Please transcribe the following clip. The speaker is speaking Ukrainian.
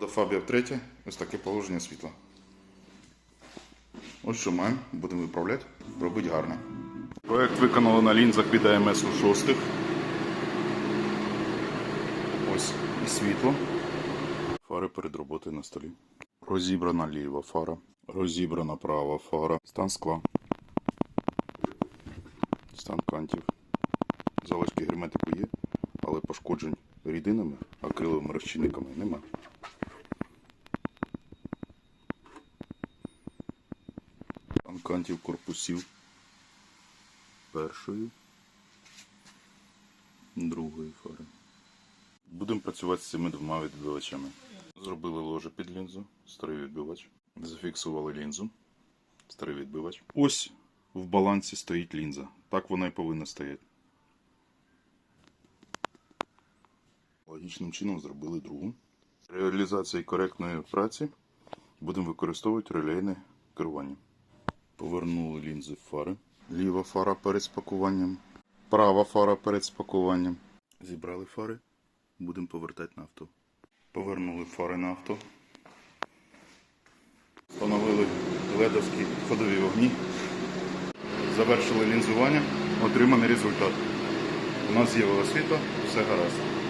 Фабія втретє, ось таке положення світла. Ось що маємо, будемо виправляти, робити гарно. Проект виконали на лінзах від АМС у шостих. Ось і світло. Фари перед роботою на столі. Розібрана ліва фара, розібрана права фара, стан скла, стан кантів. Залишки герметику є, але пошкоджень рідинами, акриловими розчинниками немає. Стан кантів корпусів першої, другої фари. Будемо працювати з цими двома відбивачами. Зробили ложе під лінзу, старий відбивач. Зафіксували лінзу, старий відбивач. Ось в балансі стоїть лінза. Так вона і повинна стояти. Логічним чином зробили другу. Реалізації коректної праці будемо використовувати релейне керування. Повернули лінзи фари. Ліва фара перед спакуванням, права фара перед спакуванням. Зібрали фари, будемо повертати на авто. Повернули фари на авто. Встановили ледовські ходові вогні. Завершили лінзування. Отриманий результат. У нас з'явилось світло, все гаразд.